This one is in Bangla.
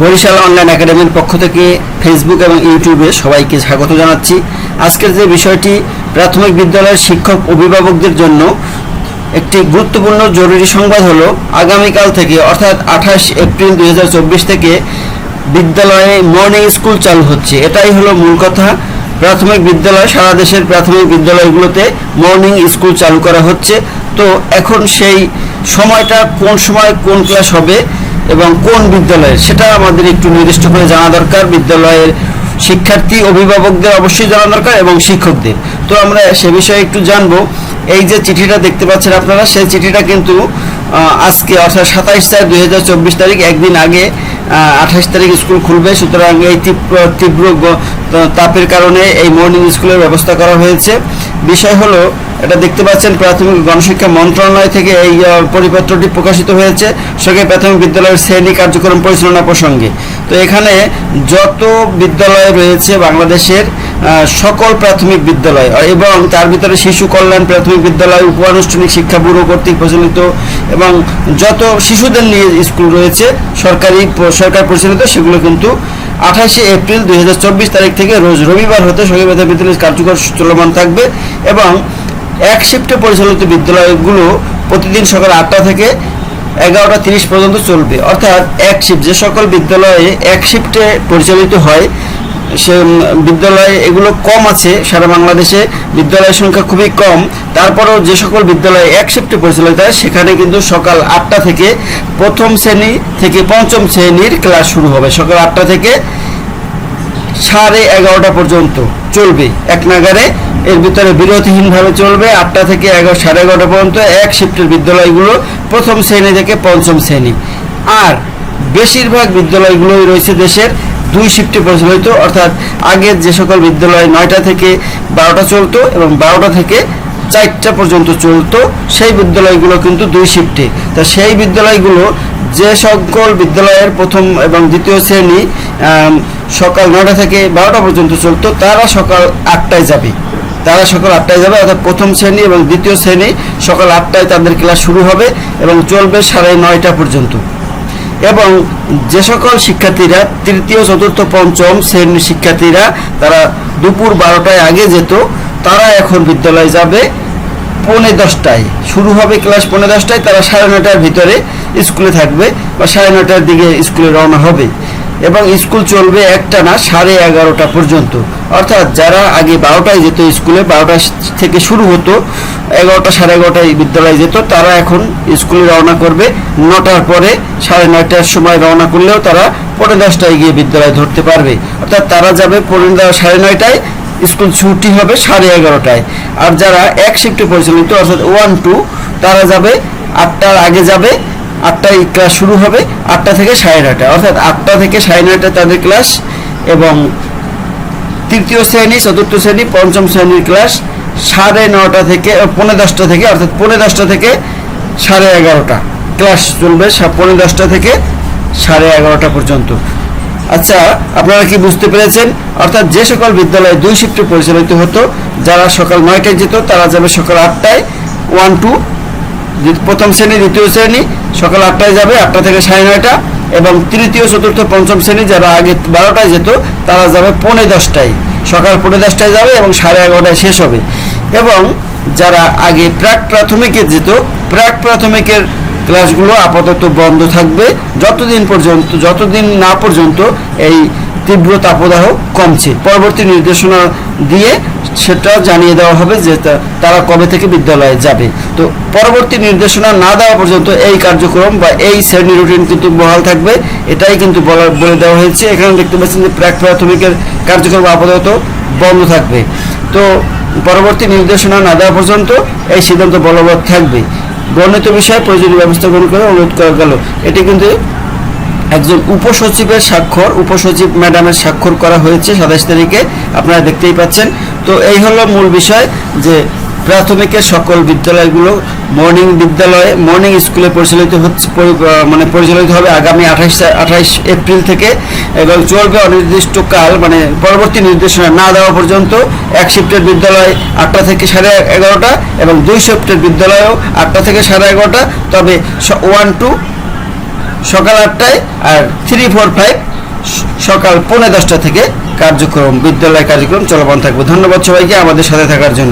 বরিশাল অনলাইন একাডেমির পক্ষ থেকে ফেসবুক এবং ইউটিউবে সবাইকে স্বাগত জানাচ্ছি। আজকের যে বিষয়টি, প্রাথমিক বিদ্যালয়ের শিক্ষক অভিভাবকদের জন্য একটি গুরুত্বপূর্ণ জরুরি সংবাদ হলো, আগামীকাল থেকে, অর্থাৎ আঠাশ এপ্রিল দু হাজার চব্বিশ থেকে বিদ্যালয়ে মর্নিং স্কুল চালু হচ্ছে। এটাই হলো মূল কথা। প্রাথমিক বিদ্যালয়, সারা দেশের প্রাথমিক বিদ্যালয়গুলোতে মর্নিং স্কুল চালু করা হচ্ছে। তো এখন সেই সময়টা কোন সময় কোন ক্লাস হবে এবং কোন বিদ্যালয়ের? সেটা আমাদের একটু নির্দিষ্ট করে জানা দরকার। বিদ্যালয়ের শিক্ষার্থী, অভিভাবকদের অবশ্যই জানা দরকার এবং শিক্ষকদের। তো আমরা সে বিষয়ে একটু জানব। এই যে চিঠিটা দেখতে পাচ্ছেন আপনারা, সেই চিঠিটা কিন্তু আজকে অর্থাৎ সাতাইশ চার দুই হাজার চব্বিশ তারিখ, একদিন আগে আঠাশ তারিখ স্কুল খুলবে। সুতরাং এই তীব্র তীব্র তাপের কারণে এই মর্নিং স্কুলের ব্যবস্থা করা হয়েছে। বিষয় হলো, এটা দেখতে পাচ্ছেন, প্রাথমিক গণশিক্ষা মন্ত্রণালয় থেকে এই পরিপত্রটি প্রকাশিত হয়েছে সরকারি প্রাথমিক বিদ্যালয়ের শ্রেণি কার্যক্রম পরিচালনা প্রসঙ্গে। তো এখানে যত বিদ্যালয় রয়েছে বাংলাদেশের সকল প্রাথমিক বিদ্যালয়, এবং তার ভিতরে শিশু কল্যাণ প্রাথমিক বিদ্যালয় উপ আনুষ্ঠানিক শিক্ষা ব্যুরো কর্তৃক প্রচলিত এবং যত শিশুদের নিয়ে স্কুল রয়েছে, সরকারি সরকার পরিচালিত, সেগুলো কিন্তু আঠাশে এপ্রিল দুই তারিখ থেকে রোজ রবিবার হতে প্রাথমিক বিদ্যালয়ের কার্যকর চলমান থাকবে এবং এক শিফটে পরিচালিত বিদ্যালয়গুলো প্রতিদিন সকাল আটটা থেকে এগারোটা তিরিশ পর্যন্ত চলবে। অর্থাৎ এক শিফট, যে সকল বিদ্যালয়ে এক শিফটে পরিচালিত হয় সে বিদ্যালয়ে এগুলো কম আছে, সারা বাংলাদেশে বিদ্যালয়ের সংখ্যা খুবই কম। তারপরেও যে সকল বিদ্যালয়ে এক শিফটে পরিচালিত হয় সেখানে কিন্তু সকাল আটটা থেকে প্রথম শ্রেণি থেকে পঞ্চম শ্রেণির ক্লাস শুরু হবে। সকাল আটটা থেকে সাড়ে এগারোটা পর্যন্ত চলবে। এক নাগারে এর ভিতরে বিরতিহীনভাবে চলবে। আটটা থেকে এগারো, সাড়ে এগারোটা পর্যন্ত এক শিফটের বিদ্যালয়গুলো প্রথম শ্রেণি থেকে পঞ্চম শ্রেণি। আর বেশিরভাগ বিদ্যালয়গুলোই রয়েছে দেশের দুই শিফটে পরিচালিত অর্থাৎ আগের যে সকল বিদ্যালয় নয়টা থেকে বারোটা চলতো এবং বারোটা থেকে চারটা পর্যন্ত চলতো, সেই বিদ্যালয়গুলো কিন্তু দুই শিফটে তা সেই বিদ্যালয়গুলো যে সকল বিদ্যালয়ের প্রথম এবং দ্বিতীয় শ্রেণি সকাল নটা থেকে বারোটা পর্যন্ত চলতো, তারা সকাল আটটায় যাবে। তারা সকাল আটটায় যাবে, অর্থাৎ প্রথম শ্রেণি এবং দ্বিতীয় শ্রেণি সকাল আটটায় তাদের ক্লাস শুরু হবে এবং চলবে সাড়ে নয়টা পর্যন্ত। এবং যে সকল শিক্ষার্থীরা তৃতীয়, চতুর্থ, পঞ্চম শ্রেণির শিক্ষার্থীরা তারা দুপুর বারোটায় আগে যেত, তারা এখন বিদ্যালয়ে যাবে পৌনে দশটায়। শুরু হবে ক্লাস পৌনে দশটায়, তারা সাড়ে নটার ভিতরে স্কুলে থাকবে বা সাড়ে নটার দিকে স্কুলে রওনা হবে। এবং স্কুল চলবে একটা না সাড়ে এগারোটা পর্যন্ত। অর্থাৎ যারা আগে বারোটায় যেত স্কুলে, বারোটা থেকে শুরু হতো এগারোটা, সাড়ে এগারোটায় বিদ্যালয়ে যেত। তারা এখন স্কুলে রওনা করবে। নটার পরে সাড়ে নয়টার সময় রওনা করলেও তারা পৌনে দশটায় গিয়ে বিদ্যালয় ধরতে পারবে। অর্থাৎ তারা যাবে পৌনে দশ- সাড়ে নয়টায়। স্কুল ছুটি হবে সাড়ে এগারোটায়। আর যারা এক শিফটে পরিচালিত, অর্থাৎ ওয়ান টু তারা যাবে আটটার আগে যাবে। আটটায় ক্লাস শুরু হবে আটটা থেকে সাড়ে নয়টা। অর্থাৎ আটটা থেকে সাড়ে নয়টা তাদের ক্লাস এবং তৃতীয় শ্রেণি, চতুর্থ শ্রেণি, পঞ্চম শ্রেণির ক্লাস সাড়ে নটা থেকে আহ, পৌনে দশটা থেকে অর্থাৎ পৌনে দশটা থেকে সাড়ে এগারোটা। ক্লাস চলবে সা- পৌনে দশটা থেকে সাড়ে এগারোটা পর্যন্ত। আচ্ছা আপনারা কি বুঝতে পেরেছেন? অর্থাৎ যে সকল বিদ্যালয়ে দুই শিফটে পরিচালিত হতো যারা সকাল নয়টায় যেত তারা যাবে সকাল আটটায়। ওয়ান টু প্রথম শ্রেণি দ্বিতীয় শ্রেণি সকাল আটটায় যাবে আটটা থেকে সাড়ে নয়টা এবং তৃতীয় চতুর্থ পঞ্চম শ্রেণি যারা আগে বারোটায় যেত তারা যাবে পৌনে দশটায়। সকাল পৌনে দশটায় যাবে এবং সাড়ে এগারোটায় শেষ হবে। এবং যারা আগে প্রাক প্রাথমিকে যেত, প্রাক প্রাথমিকের ক্লাসগুলো আপাতত বন্ধ থাকবে। যতদিন পর্যন্ত, যতদিন না পর্যন্ত এই তীব্র তাপদাহ কমছে। পরবর্তী নির্দেশনা দিয়ে সেটা জানিয়ে দেওয়া হবে যে তারা কবে থেকে বিদ্যালয়ে যাবে। তো পরবর্তী নির্দেশনা না দেওয়া পর্যন্ত এই কার্যক্রম বা এই শ্রেণি রুটিন কিন্তু বহাল থাকবে। এটাই কিন্তু বলা বলে দেওয়া হয়েছে। এখানে দেখতে পাচ্ছেন যে প্রাক প্রাথমিকের কার্যক্রম আপাতত বন্ধ থাকবে। তো পরবর্তী নির্দেশনা না দেওয়া পর্যন্ত এই সিদ্ধান্ত বলবৎ থাকবে। বর্ণিত বিষয়ে প্রয়োজনীয় ব্যবস্থা গ্রহণ করে অনুরোধ করা গেল। এটি কিন্তু একজন উপসচিবের স্বাক্ষর, উপসচিব ম্যাডামের স্বাক্ষর করা হয়েছে সাতাশ তারিখে, আপনারা দেখতেই পাচ্ছেন। তো এই হলো মূল বিষয় যে প্রাথমিকের সকল বিদ্যালয়গুলো মর্নিং বিদ্যালয়ে মর্নিং স্কুলে পরিচালিত হচ্ছে মানে পরিচালিত হবে আগামী আঠাশ আঠাশ এপ্রিল থেকে এবং চলবে অনির্দিষ্টকাল মানে পরবর্তী নির্দেশনা না দেওয়া পর্যন্ত এক শিফটের বিদ্যালয় আটটা থেকে সাড়ে এগারোটা এবং দুই শিফটের বিদ্যালয়েও আটটা থেকে সাড়ে এগারোটা, তবে ওয়ান টু সকাল আটটায় আর থ্রি ফোর ফাইভ সকাল পৌনে দশটা থেকে কার্যক্রম, বিদ্যালয় কার্যক্রম চলমান থাকবে। ধন্যবাদ সবাইকে আমাদের সাথে থাকার জন্য।